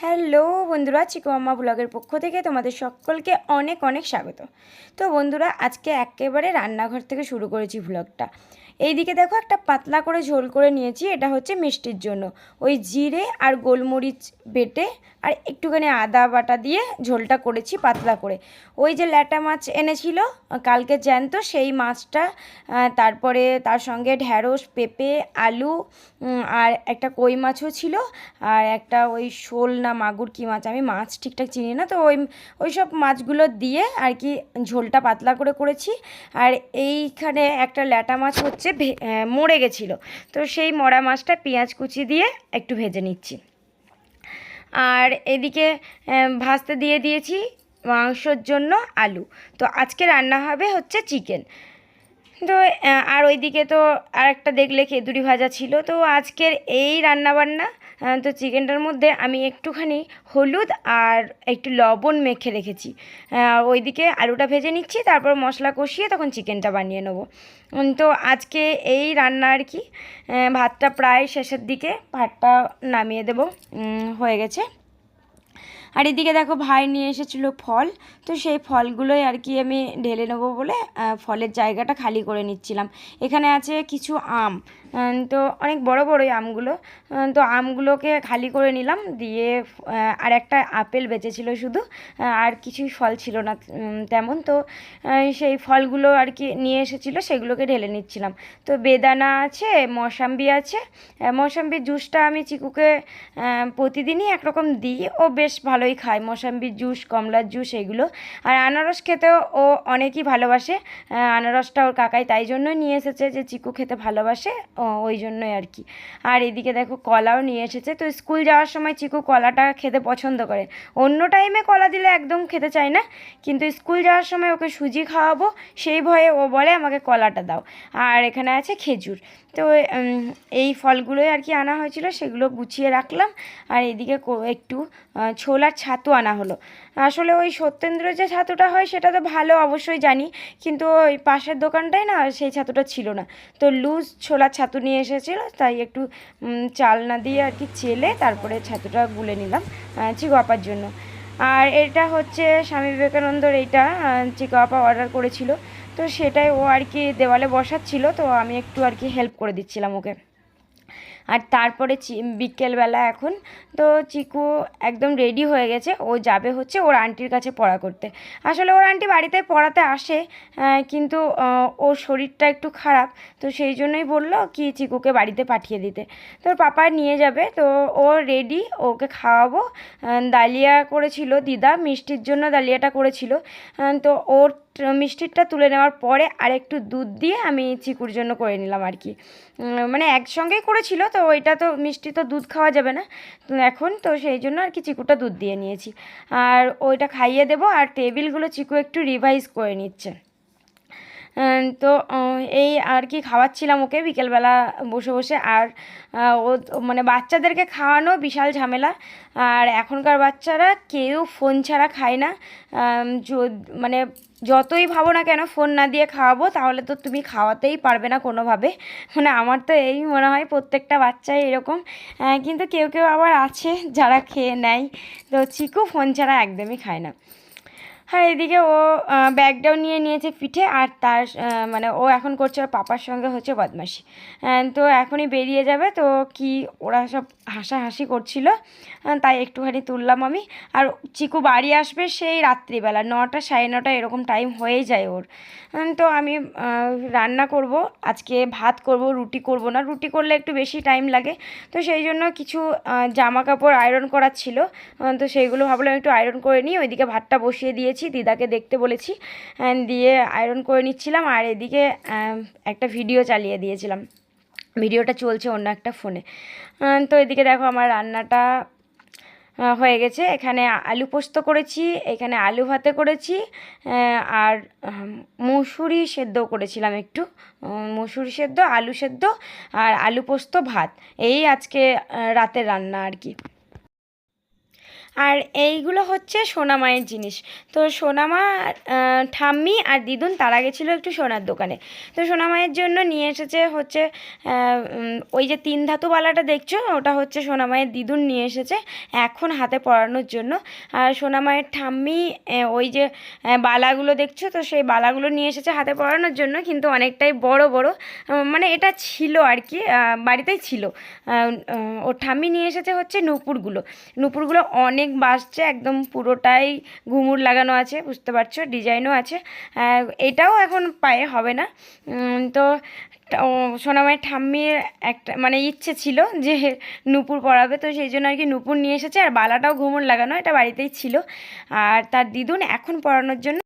Hello বন্ধুরা চিকু মাম্মা ব্লগের পক্ষ থেকে তোমাদের সকলকে অনেক অনেক স্বাগত। তো বন্ধুরা, আজকে একেবারে রান্নাঘর থেকে শুরু করেছি ব্লগটা। এইদিকে দেখো একটা পাতলা করে ঝোল করে নিয়েছি, এটা হচ্ছে মিষ্টির জন্য। ওই জিরে আর গোলমরিচ বেটে আর একটুখানি আদা বাটা দিয়ে ঝোলটা করেছি পাতলা করে। ওই যে ল্যাটা মাছ এনেছিল, কালকে জ্যান্ত, সেই মাছটা তারপরে তার সঙ্গে ঢ্যাঁড়স, পেঁপে, আলু আর একটা কই মাছও ছিল, আর একটা ওই শোল না মাগুর কি মাছ, আমি মাছ ঠিকঠাক চিনি না, তো ওই ওই সব মাছগুলো দিয়ে আর কি ঝোলটা পাতলা করে করেছি। আর এইখানে একটা ল্যাটা মাছ হচ্ছে ভে- মরে গেছিল। তো সেই মরা মাছটা পেঁয়াজ কুচি দিয়ে একটু ভেজে নিচ্ছি। আর এদিকে ভাজতে দিয়ে দিয়েছি মাংসর জন্য আলু। তো আজকে রান্না হবে হচ্ছে চিকেন। তো আর ওইদিকে তো আর একটা দেখলে খেদুরি ভাজা ছিল। তো আজকের এই রান্নাবান্না তো চিকেনটার মধ্যে আমি একটুখানি হলুদ আর একটু লবণ মেখে রেখেছি। ওইদিকে আলুটা ভেজে নিচ্ছি, তারপর মশলা কষিয়ে তখন চিকেনটা বানিয়ে নেব। তো আজকে এই রান্না আর কি ভাতটা প্রায় শেষের দিকে ভাতটা নামিয়ে দেবো। হয়ে গেছে। আর এদিকে দেখো ভাই নিয়ে এসেছিল ফল, তো সেই ফলগুলোই আর কি আমি ঢেলে নেব বলে ফলের জায়গাটা খালি করে নিচ্ছিলাম। এখানে আছে কিছু আম তো অনেক বড় বড় এই আমগুলো তো আমগুলোকে খালি করে নিলাম, দিয়ে আর একটা আপেল বেঁচেছিল শুধু আর কিছুই ফল ছিল না তেমন। তো সেই ফলগুলো আর কি নিয়ে এসেছিল, সেগুলোকে ঢেলে নিচ্ছিলাম। তো বেদানা আছে মৌসাম্বি আছে মৌসাম্বির জুসটা আমি চিকুকে প্রতিদিনই একরকম দিই, ও বেশ ভালোই খায়। মৌসাম্বির জুস, কমলার জুস, এগুলো। আর আনারস খেতেও ও অনেকই ভালোবাসে আনারসটা ওর কাকাই তাই জন্যই নিয়ে এসেছে যে চিকু খেতে ভালোবাসে ওই জন্যই আর কি। আর এদিকে দেখো কলাও নিয়ে এসেছে। তো স্কুল যাওয়ার সময় চিকু কলাটা খেতে পছন্দ করে। অন্য টাইমে কলা দিলে একদম খেতে চায় না। কিন্তু স্কুল যাওয়ার সময় ওকে সুজি খাওয়াবো, সেই ভয়ে ও বলে আমাকে কলাটা দাও। আর এখানে আছে খেজুর। তো এই ফলগুলোই আর কি আনা হয়েছিল, সেগুলো গুছিয়ে রাখলাম। আর এদিকে একটু ছোলার ছাতু আনা হলো। আসলে ওই সত্যেন্দ্র যে ছাতুটা হয় সেটা তো ভালো অবশ্যই জানি। কিন্তু ওই পাশের দোকানটায় না সেই ছাতুটা ছিল না। তো লুজ ছোলার ছাতু নিয়ে এসেছিল তাই একটু চাল না দিয়ে আর কি চেলে তারপরে ছাতুটা গুলে নিলাম আহ, চিকু আপার জন্য। আর এটা হচ্ছে স্বামী বিবেকানন্দর এইটা আহ, চিকু আপা অর্ডার করেছিল। তো সেটাই ও আর কি দেওয়ালে বসাচ্ছিল তো আমি একটু আর কি হেল্প করে দিচ্ছিলাম ওকে। আর তারপরে বিকেলবেলা এখন তো চিকু একদম রেডি হয়ে গেছে। ও যাবে হচ্ছে ওর আন্টির কাছে পড়া করতে। আসলে ওর আন্টি বাড়িতে পড়াতে আসে কিন্তু ওর শরীরটা একটু খারাপ, তো সেই জন্যই বলল কি চিকুকে বাড়িতে পাঠিয়ে দিতে। তো ওর পাপা নিয়ে যাবে, তো ও রেডি ওকে খাওয়াবো। ডালিয়া করেছিল দিদা, মিষ্টির জন্য ডালিয়াটা করেছিল। তো ওর মিষ্টিটা তুলে নেওয়ার পরে আর একটু দুধ দিয়ে আমি চিকুর জন্য করে নিলাম আর কি। মানে একসঙ্গেই করেছিল, তো ওইটা তো মিষ্টি তো দুধ খাওয়া যাবে না। এখন তো সেই জন্য আর কি চিকুটা দুধ দিয়ে নিয়েছি। আর ওইটা খাইয়ে দেবো, আর টেবিলগুলো চিকু একটু রিভাইজ করে নিচ্ছে। তো এই আর কি খাওয়াচ্ছিলাম ওকে বিকেলবেলা বসে বসে। আর ও মানে বাচ্চাদেরকে খাওয়ানো বিশাল ঝামেলা। আর এখনকার বাচ্চারা কেউ ফোন ছাড়া খায় না। মানে যতই ভাবো না কেন ফোন না দিয়ে খাওয়াবো, তাহলে তো তুমি খাওয়াতেই পারবে না কোনোভাবে। মানে আমার তো এই মনে হয় প্রত্যেকটা বাচ্চাই এরকম। কিন্তু কেউ কেউ আবার আছে যারা খেয়ে নেয়। তো চিকু ফোন ছাড়া একদমই খায় না। আর এদিকে ও ব্যাগটাও নিয়ে নিয়েছে পিঠে আর তার মানে ও এখন করছে ওর পাপার সঙ্গে হচ্ছে বদমাশি। আহ, তো এখনই বেরিয়ে যাবে তো কি ওরা সব হাসাহাসি করছিল তাই একটুখানি তুললাম আমি। আর চিকু বাড়ি আসবে সেই রাত্রিবেলা নটা সাড়ে নটা এরকম টাইম হয়েই যায় ওর। তো আমি রান্না করব আজকে ভাত করব রুটি করব না রুটি করলে একটু বেশি টাইম লাগে। তো সেই জন্য কিছু জামা কাপড় আয়রন করার ছিল তো সেইগুলো ভাবলাম একটু আয়রন করে নিই ওইদিকে ভাতটা বসিয়ে দিয়েছি। দিদাকে দেখতে বলেছি দিয়ে আয়রন করে নিচ্ছিলাম, আর এদিকে একটা ভিডিও চালিয়ে দিয়েছিলাম। ভিডিওটা চলছে অন্য একটা ফোনে তো এদিকে দেখো আমার রান্নাটা হয়ে গেছে। এখানে আলু পোস্ত করেছি, এখানে আলু ভাতে করেছি আর মুসুরি সেদ্ধ করেছিলাম একটু। মুসুরি সেদ্ধ, আলু সেদ্ধ, আর আলু পোস্ত ভাত। এই আজকে রাতের রান্না আর কি। আর এইগুলো হচ্ছে সোনামায়ের জিনিস। তো সোনামা ঠাম্মি আর দিদুন তারা গেছিল একটু সোনার দোকানে। তো সোনামায়ের জন্য নিয়ে এসেছে হচ্ছে ওই যে তিন ধাতু বালাটা দেখছ? ওটা হচ্ছে সোনামায়ের দিদুন নিয়ে এসেছে এখন হাতে পরানোর জন্য। আর সোনামায়ের ঠাম্মি ওই যে বালাগুলো দেখছ? তো সেই বালাগুলো নিয়ে এসেছে হাতে পরানোর জন্য, কিন্তু অনেকটাই বড় বড় মানে এটা ছিল আর কি বাড়িতেই ছিল। ওর ঠাম্মি নিয়ে এসেছে হচ্ছে নূপুরগুলো। নূপুরগুলো অনেক বাসছে, একদম পুরোটাই ঘুমুর লাগানো আছে, বুঝতে পারছ? ডিজাইনও আছে। এটাও এখন পায়ে হবে না। তো সোনামায় ঠাম্মির একটা মানে ইচ্ছে ছিল যে নুপুর পরাবে, তো সেই জন্য আর কি নুপুর নিয়ে এসেছে। আর বালাটাও ঘুমুর লাগানো, এটা বাড়িতেই ছিল। আর তার দিদুন এখন পরানোর জন্য